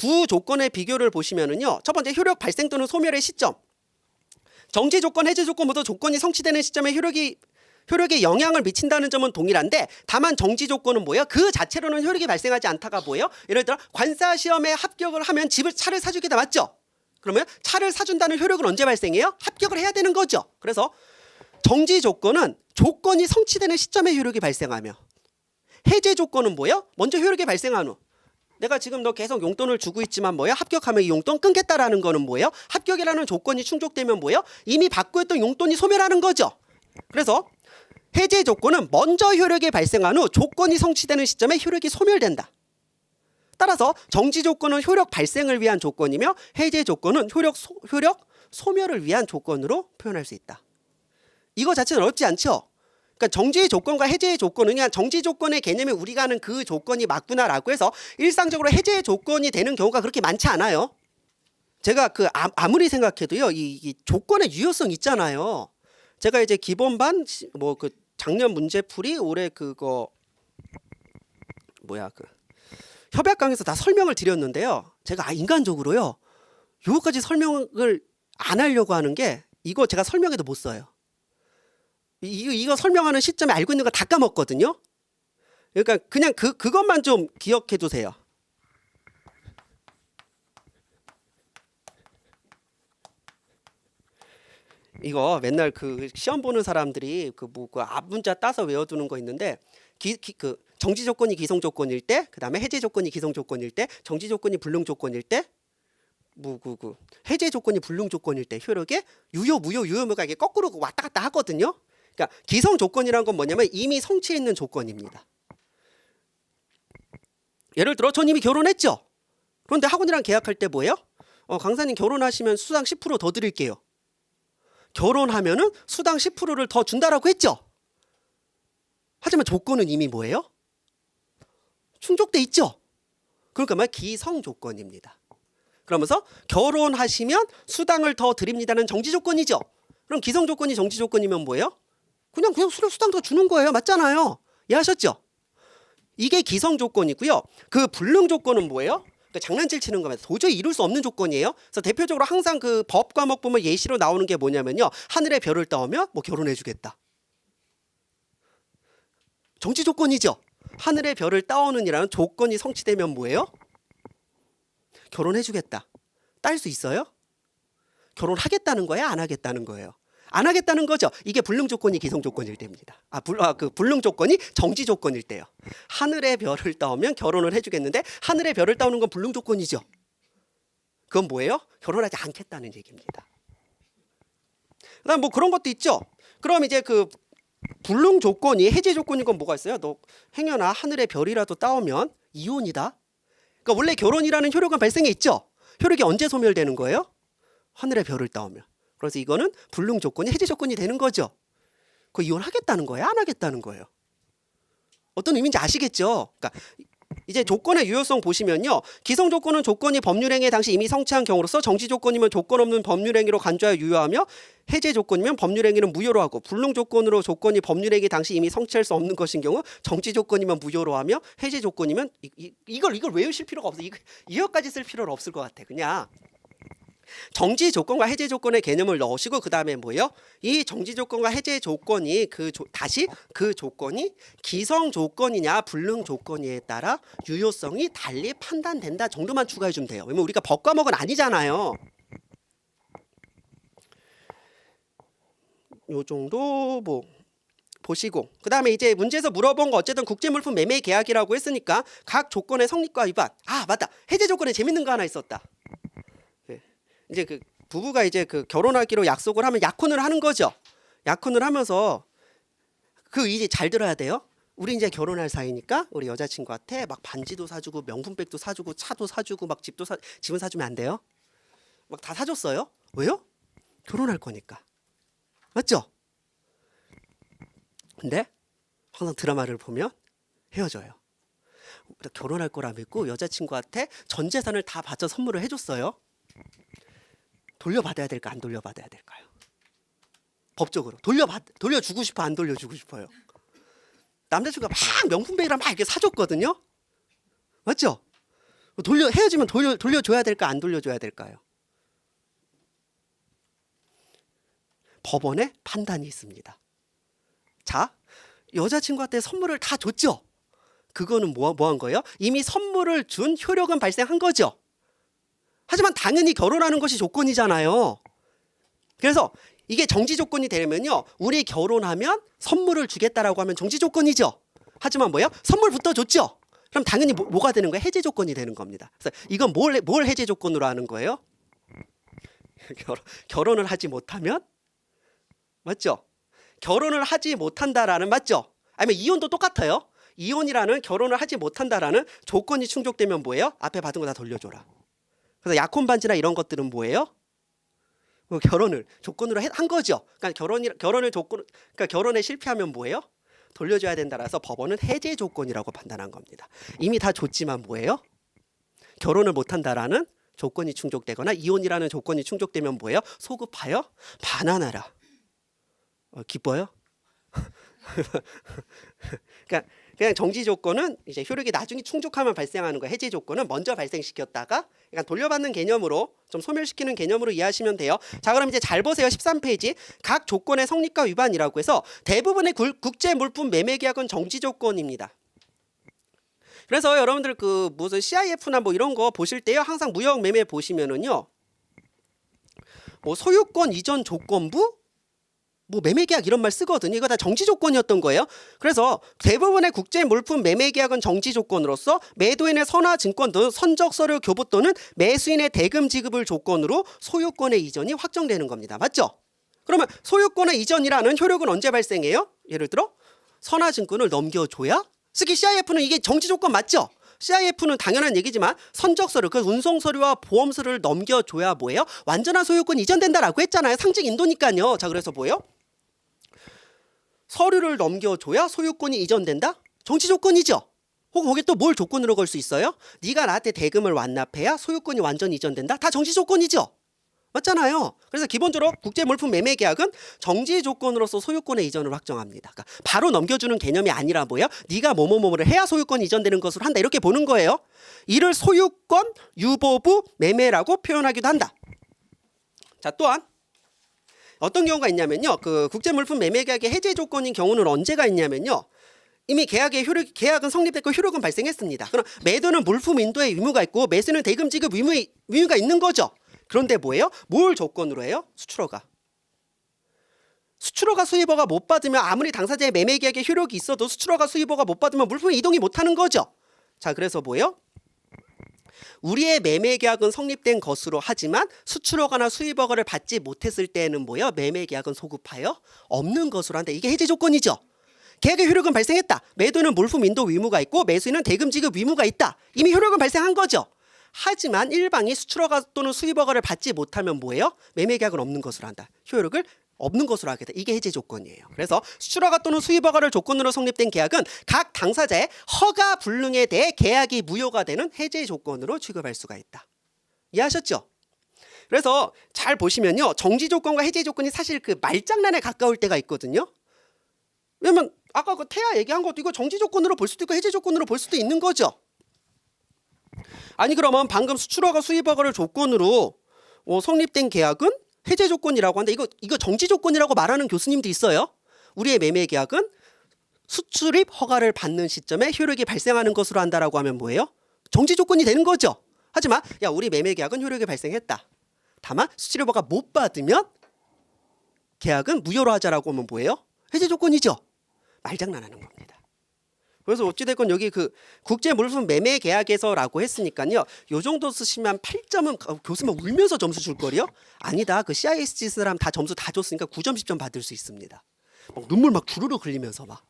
두 조건의 비교를 보시면은요. 첫 번째 효력 발생 또는 소멸의 시점. 정지 조건, 해제 조건 모두 조건이 성취되는 시점에 효력이 효력에 영향을 미친다는 점은 동일한데 다만 정지 조건은 뭐예요? 그 자체로는 효력이 발생하지 않다가 뭐예요? 예를 들어 관사 시험에 합격을 하면 집을 차를 사주겠다 맞죠? 그러면 차를 사준다는 효력은 언제 발생해요? 합격을 해야 되는 거죠. 그래서 정지 조건은 조건이 성취되는 시점에 효력이 발생하며 해제 조건은 뭐예요? 먼저 효력이 발생한 후 내가 지금 너 계속 용돈을 주고 있지만 뭐야? 합격하면 이 용돈 끊겠다라는 거는 뭐예요? 합격이라는 조건이 충족되면 뭐예요? 이미 받고 있던 용돈이 소멸하는 거죠. 그래서 해제 조건은 먼저 효력이 발생한 후 조건이 성취되는 시점에 효력이 소멸된다. 따라서 정지 조건은 효력 발생을 위한 조건이며 해제 조건은 효력 소, 효력 소멸을 위한 조건으로 표현할 수 있다. 이거 자체는 어렵지 않죠? 그러니까 정지의 조건과 해제의 조건은 그냥 정지 조건의 개념이 우리가 아는 그 조건이 맞구나라고 해서 일상적으로 해제의 조건이 되는 경우가 그렇게 많지 않아요. 제가 그 아, 아무리 생각해도요 이, 이 조건의 유효성 있잖아요. 제가 이제 기본반 뭐 그 작년 문제풀이 올해 그거 뭐야 그 협약 강에서 다 설명을 드렸는데요. 제가 아, 인간적으로요 요거까지 설명을 안 하려고 하는 게 이거 제가 설명해도 못 써요. 이거 이거 설명하는 시점에 알고 있는 거 다 까먹거든요. 그러니까 그냥 그 그것만 좀 기억해 두세요. 이거 맨날 그 시험 보는 사람들이 그 뭐 그 앞문자 따서 외워두는 거 있는데 기, 기, 그 정지 조건이 기성 조건일 때, 그 다음에 해제 조건이 기성 조건일 때, 정지 조건이 불능 조건일 때, 뭐그 그 해제 조건이 불능 조건일 때 효력에 유효 무효 유효무가 이게 거꾸로 왔다 갔다 하거든요. 그러니까 기성 조건이란 건 뭐냐면 이미 성취해 있는 조건입니다. 예를 들어 전 이미 결혼했죠. 그런데 학원이랑 계약할 때 뭐예요? 어, 강사님 결혼하시면 수당 10%더 드릴게요. 결혼하면은 수당 10%를 더 준다라고 했죠. 하지만 조건은 이미 뭐예요? 충족돼 있죠. 그러니까 말 기성 조건입니다. 그러면서 결혼하시면 수당을 더 드립니다는 정지 조건이죠. 그럼 기성 조건이 정지 조건이면 뭐예요? 그냥 그냥 수당 더 주는 거예요. 맞잖아요. 이해하셨죠? 이게 기성 조건이고요. 그 불능 조건은 뭐예요? 그러니까 장난질 치는 겁니다. 도저히 이룰 수 없는 조건이에요. 그래서 대표적으로 항상 그 법 과목 보면 예시로 나오는 게 뭐냐면요. 하늘의 별을 따오면 뭐 결혼해 주겠다. 정치 조건이죠. 하늘의 별을 따오는이라는 조건이 성취되면 뭐예요? 결혼해 주겠다. 딸 수 있어요? 결혼하겠다는 거야, 안 하겠다는 거예요? 안 하겠다는 거죠. 이게 불능 조건이 기성 조건일 때입니다. 아, 불, 아, 그 불능 조건이 정지 조건일 때요. 하늘의 별을 따오면 결혼을 해주겠는데 하늘의 별을 따오는 건 불능 조건이죠. 그건 뭐예요? 결혼하지 않겠다는 얘기입니다. 그다음 뭐 그런 것도 있죠. 그럼 이제 그 불능 조건이 해제 조건인 건 뭐가 있어요? 너 행여나 하늘의 별이라도 따오면 이혼이다. 그러니까 원래 결혼이라는 효력은 발생해 있죠. 효력이 언제 소멸되는 거예요? 하늘의 별을 따오면. 그래서 이거는 불능 조건이 해제 조건이 되는 거죠. 그 이혼하겠다는 거예요? 안 하겠다는 거예요? 어떤 의미인지 아시겠죠? 그러니까 이제 조건의 유효성 보시면요. 기성 조건은 조건이 법률행위 당시 이미 성취한 경우로서 정지 조건이면 조건 없는 법률행위로 간주하여 유효하며 해제 조건이면 법률행위는 무효로 하고 불능 조건으로 조건이 법률행위 당시 이미 성취할 수 없는 것인 경우 정지 조건이면 무효로 하며 해제 조건이면 이, 이, 이걸 이걸 외우실 필요가 없어. 이거 이거까지 쓸 필요는 없을 것 같아. 그냥 정지 조건과 해제 조건의 개념을 넣으시고 그 다음에 뭐요? 이 정지 조건과 해제 조건이 그 조, 다시 그 조건이 기성 조건이냐 불능 조건이에 따라 유효성이 달리 판단된다 정도만 추가해 주면 돼요. 왜냐면 우리가 법 과목은 아니잖아요. 요 정도 뭐 보시고 그 다음에 이제 문제에서 물어본 거 어쨌든 국제물품 매매 계약이라고 했으니까 각 조건의 성립과 위반 아 맞다 해제 조건에 재밌는 거 하나 있었다. 이제 그 부부가 이제 그 결혼하기로 약속을 하면 약혼을 하는 거죠. 약혼을 하면서 그 이제 잘 들어야 돼요. 우리 이제 결혼할 사이니까 우리 여자친구한테 막 반지도 사주고 명품백도 사주고 차도 사주고 막 집도 사 집은 사주면 안 돼요. 막 다 사줬어요. 왜요? 결혼할 거니까. 맞죠? 근데 항상 드라마를 보면 헤어져요. 결혼할 거라 믿고 여자친구한테 전 재산을 다 바쳐 선물을 해줬어요. 돌려받아야 될까 안 돌려받아야 될까요? 법적으로 돌려받 돌려주고 싶어 안 돌려주고 싶어요. 남자친구가 막 명품백이랑 막 이렇게 사줬거든요. 맞죠? 돌려 헤어지면 돌려 돌려줘야 될까 안 돌려줘야 될까요? 법원의 판단이 있습니다. 자, 여자친구한테 선물을 다 줬죠. 그거는 뭐 뭐 한 거예요? 이미 선물을 준 효력은 발생한 거죠. 하지만 당연히 결혼하는 것이 조건이잖아요. 그래서 이게 정지 조건이 되려면요. 우리 결혼하면 선물을 주겠다라고 하면 정지 조건이죠. 하지만 뭐예요? 선물부터 줬죠. 그럼 당연히 뭐, 가 되는 거예요? 해제 조건이 되는 겁니다. 그래서 이건 뭘, 뭘 해제 조건으로 하는 거예요? 결혼, 결혼을 하지 못하면 맞죠? 결혼을 하지 못한다라는 맞죠? 아니면 이혼도 똑같아요. 이혼이라는 결혼을 하지 못한다라는 조건이 충족되면 뭐예요? 앞에 받은 거 다 돌려줘라. 그래서 약혼 반지나 이런 것들은 뭐예요? 뭐 결혼을 조건으로 해- 한 거죠. 그러니까 결혼이 결혼을 조건 그러니까 결혼에 실패하면 뭐예요? 돌려줘야 된다라서 법원은 해제 조건이라고 판단한 겁니다. 이미 다 줬지만 뭐예요? 결혼을 못 한다라는 조건이 충족되거나 이혼이라는 조건이 충족되면 뭐예요? 소급하여 반환하라. 어, 기뻐요? 그러니까 그냥 정지 조건은 이제 효력이 나중에 충족하면 발생하는 거예요. 해제 조건은 먼저 발생시켰다가 그러니까 돌려받는 개념으로 좀 소멸시키는 개념으로 이해하시면 돼요. 자, 그럼 이제 잘 보세요. 13페이지. 각 조건의 성립과 위반이라고 해서 대부분의 굴- 국제 물품 매매 계약은 정지 조건입니다. 그래서 여러분들 그 무슨 CIF나 뭐 이런 거 보실 때요. 항상 무역 매매 보시면은요. 뭐 소유권 이전 조건부 뭐 매매 계약 이런 말 쓰거든요. 이거 다 정지 조건이었던 거예요. 그래서 대부분의 국제 물품 매매 계약은 정지 조건으로서 매도인의 선화 증권 등 선적 서류 교부 또는 매수인의 대금 지급을 조건으로 소유권의 이전이 확정되는 겁니다. 맞죠? 그러면 소유권의 이전이라는 효력은 언제 발생해요? 예를 들어 선화 증권을 넘겨줘야 특히 CIF는 이게 정지 조건 맞죠? CIF는 당연한 얘기지만 선적 서류, 그 운송 서류와 보험 서류를 넘겨줘야 뭐예요? 완전한 소유권 이전된다라고 했잖아요. 상징 인도니까요. 자, 그래서 뭐예요? 서류를 넘겨줘야 소유권이 이전된다? 정치 조건이죠. 혹은 거기 또뭘 조건으로 걸 수 있어요? 네가 나한테 대금을 완납해야 소유권이 완전 이전된다? 다 정치 조건이죠. 맞잖아요. 그래서 기본적으로 국제 물품 매매 계약은 정지 조건으로서 소유권의 이전을 확정합니다. 그러니까 바로 넘겨주는 개념이 아니라 뭐예요? 네가 뭐뭐뭐를 해야 소유권 이전되는 것으로 한다 이렇게 보는 거예요. 이를 소유권 유보부 매매라고 표현하기도 한다. 자 또한 어떤 경우가 있냐면요. 그 국제 물품 매매 계약의 해제 조건인 경우는 언제가 있냐면요. 이미 계약의 효력 계약은 성립됐고 효력은 발생했습니다. 그럼 매도는 물품 인도의 의무가 있고 매수는 대금 지급 의무 의무가 있는 거죠. 그런데 뭐예요? 뭘 조건으로 해요? 수출허가. 수출허가 수입허가 못 받으면 아무리 당사자의 매매 계약에 효력이 있어도 수출허가 수입허가 못 받으면 물품이 이동이 못 하는 거죠. 자, 그래서 뭐예요? 우리의 매매 계약은 성립된 것으로 하지만 수출허가나 수입허가를 받지 못했을 때에는 뭐예요? 매매 계약은 소급하여 없는 것으로 한다. 이게 해제 조건이죠. 계약의 효력은 발생했다. 매도는 물품 인도 의무가 있고 매수인은 대금 지급 의무가 있다. 이미 효력은 발생한 거죠. 하지만 일방이 수출허가 또는 수입허가를 받지 못하면 뭐예요? 매매 계약은 없는 것으로 한다. 효력을 없는 것으로 하겠다. 이게 해제 조건이에요. 그래서 수출허가 또는 수입허가를 조건으로 성립된 계약은 각 당사자의 허가 불능에 대해 계약이 무효가 되는 해제 조건으로 취급할 수가 있다. 이해하셨죠? 그래서 잘 보시면요. 정지 조건과 해제 조건이 사실 그 말장난에 가까울 때가 있거든요. 왜냐면 아까 그 태아 얘기한 것도 이거 정지 조건으로 볼 수도 있고 해제 조건으로 볼 수도 있는 거죠. 아니 그러면 방금 수출허가 수입허가를 조건으로 어, 성립된 계약은 해제 조건이라고 하는데 이거 이거 정지 조건이라고 말하는 교수님도 있어요. 우리의 매매 계약은 수출입 허가를 받는 시점에 효력이 발생하는 것으로 한다라고 하면 뭐예요? 정지 조건이 되는 거죠. 하지만 야 우리 매매 계약은 효력이 발생했다. 다만 수출입 허가 못 받으면 계약은 무효로 하자라고 하면 뭐예요? 해제 조건이죠. 말장난하는 겁니다. 그래서 어찌됐건 여기 그 국제 물품 매매 계약에서라고 했으니까요. 요 정도 쓰시면 8점은 교수님 울면서 점수 줄 거리요? 아니다. 그 CISG 사람 다 점수 다 줬으니까 9점 10점 받을 수 있습니다. 막 눈물 막 주르륵 흘리면서 막